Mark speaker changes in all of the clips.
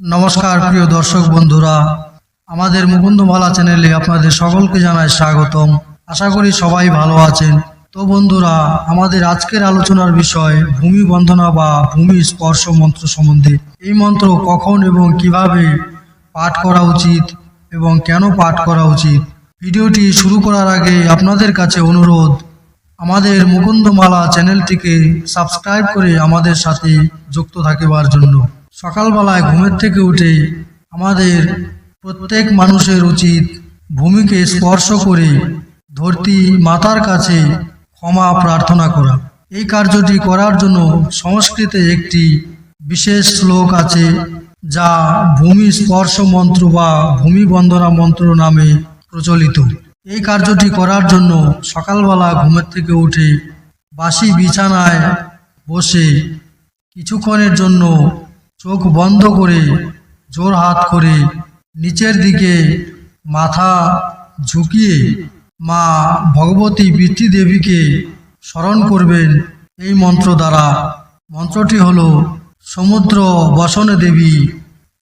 Speaker 1: নমস্কার, প্রিয় দর্শক বন্ধুরা। আমাদের মুকুন্দমালা চ্যানেলে আপনাদের সকলকে জানাই স্বাগতম। আশা করি সবাই ভালো আছেন। তো বন্ধুরা, আমাদের আজকের আলোচনার বিষয় ভূমি বন্ধনা বা ভূমি স্পর্শ মন্ত্র সম্বন্ধে। এই মন্ত্র কখন এবং কীভাবে পাঠ করা উচিত এবং কেন পাঠ করা উচিত? ভিডিওটি শুরু করার আগে আপনাদের কাছে অনুরোধ, আমাদের মুকুন্দমালা চ্যানেলটিকে সাবস্ক্রাইব করে আমাদের সাথে যুক্ত থাকিবার জন্য। সকালবেলায় ঘুমের থেকে উঠে আমাদের প্রত্যেক মানুষের উচিত ভূমিকে স্পর্শ করে ধরতি মাতার কাছে ক্ষমা প্রার্থনা করা। এই কার্যটি করার জন্য সংস্কৃতে একটি বিশেষ শ্লোক আছে, যা ভূমি স্পর্শ মন্ত্র বা ভূমি বন্দনা মন্ত্র নামে প্রচলিত। এই কার্যটি করার জন্য সকালবেলা ঘুমের থেকে উঠে বাসি বিছানায় বসে কিছুক্ষণের জন্য চোখ বন্ধ করে, জোর হাত করে নিচের দিকে মাথা ঝুঁকিয়ে মা ভগবতী বৃত্তি দেবীকে স্মরণ করবেন এই মন্ত্র দ্বারা। মন্ত্রটি হল, সমুদ্র বসন দেবী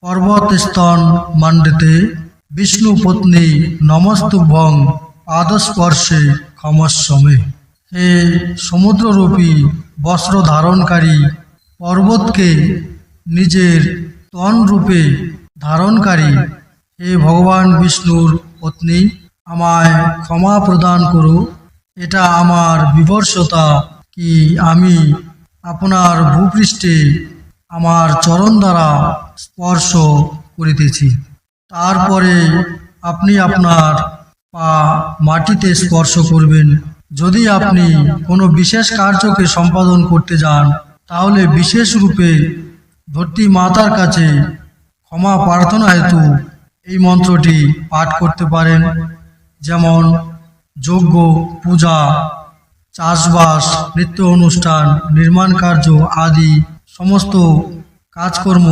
Speaker 1: পর্বত স্তন মান্ডেতে বিষ্ণু পত্নী নমস্তুভং পাদস্পর্শে ক্ষমস্বমে। হে সমুদ্ররূপী বস্ত্র ধারণকারী, পর্বতকে নিজের তন রূপে ধারণকারী হে ভগবান বিষ্ণুর পত্নী, আমায় ক্ষমা প্রদান করো। এটা আমার বিভর্ষতা কি আমি আপনার ভূপৃষ্ঠে আমার চরণ দ্বারা স্পর্শ করিতেছি। তারপরে আপনি আপনার পা মাটিতে স্পর্শ করবেন। যদি আপনি কোনো বিশেষ কার্যকে সম্পাদন করতে যান, তাহলে বিশেষ রূপে ধরতি মাতার কাছে ক্ষমা প্রার্থনা হেতু এই মন্ত্রটি পাঠ করতে পারেন। যেমন, যজ্ঞ, পূজা, চাষবাস, নৃত্য অনুষ্ঠান, নির্মাণ কার্য আদি সমস্ত কাজকর্ম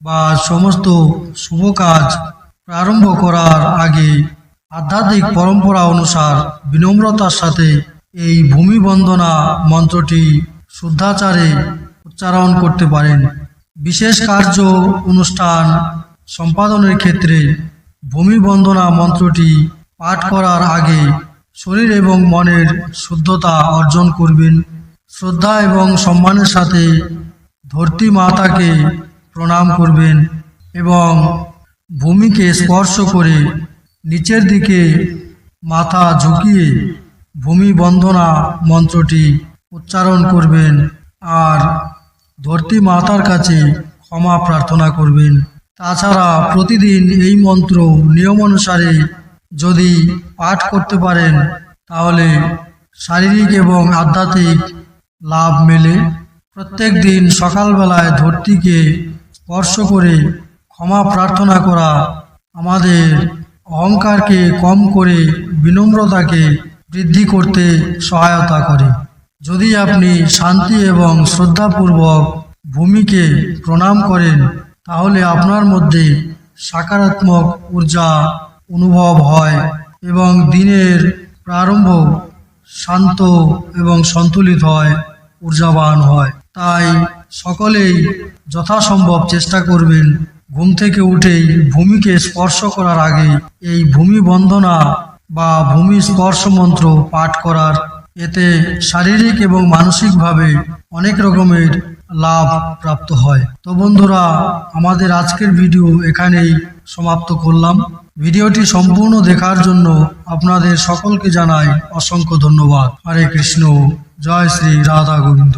Speaker 1: বা সমস্ত শুভ কাজ প্রারম্ভ করার আগে আধ্যাত্মিক পরম্পরা অনুসার বিনম্রতার সাথে এই ভূমি বন্দনা মন্ত্রটি শুদ্ধাচারে উচ্চারণ করতে পারেন। বিশেষ কার্য অনুষ্ঠান সম্পাদনের ক্ষেত্রে ভূমি বন্দনা মন্ত্রটি পাঠ করার আগে শরীর এবং মনের শুদ্ধতা অর্জন করবেন। শ্রদ্ধা এবং সম্মানের সাথে ধরতি মাতাকে প্রণাম করবেন এবং ভূমিকে স্পর্শ করে নিচের দিকে মাথা ঝুঁকিয়ে ভূমি বন্দনা মন্ত্রটি উচ্চারণ করবেন। আর ধরতি মাতার কাছে ক্ষমা প্রার্থনা করবেন। তাছাড়া প্রতিদিন এই মন্ত্র নিয়ম অনুসারে যদি পাঠ করতে পারেন, তাহলে শারীরিক এবং আধ্যাত্মিক লাভ মেলে। প্রত্যেক দিন সকালবেলায় ধরতিকে স্পর্শ করে ক্ষমা প্রার্থনা করা আমাদের অহংকারকে কম করে বিনম্রতাকে বৃদ্ধি করতে সহায়তা করে। যদি আপনি শান্তি এবং শ্রদ্ধাপূর্বক ভূমিকে প্রণাম করেন, তাহলে আপনার মধ্যে সকারাত্মক ঊর্জা অনুভব হয় এবং দিনের প্রারম্ভ শান্ত এবং সন্তুলিত হয়, ঊর্জাবান হয়। তাই সকলেই যথাসম্ভব চেষ্টা করবেন ঘুম থেকে উঠেই ভূমিকে স্পর্শ করার আগে এই ভূমি বন্দনা বা ভূমি স্পর্শ মন্ত্র পাঠ করার এতে শারীরিক এবং মানসিকভাবে অনেক রকমের লাভ প্রাপ্ত হয়। তো বন্ধুরা, আমাদের আজকের ভিডিও এখানেই সমাপ্ত করলাম। ভিডিওটি সম্পূর্ণ দেখার জন্য আপনাদের সকলকে জানাই অসংখ্য ধন্যবাদ। হরে কৃষ্ণ। জয় শ্রী রাধা গোবিন্দ।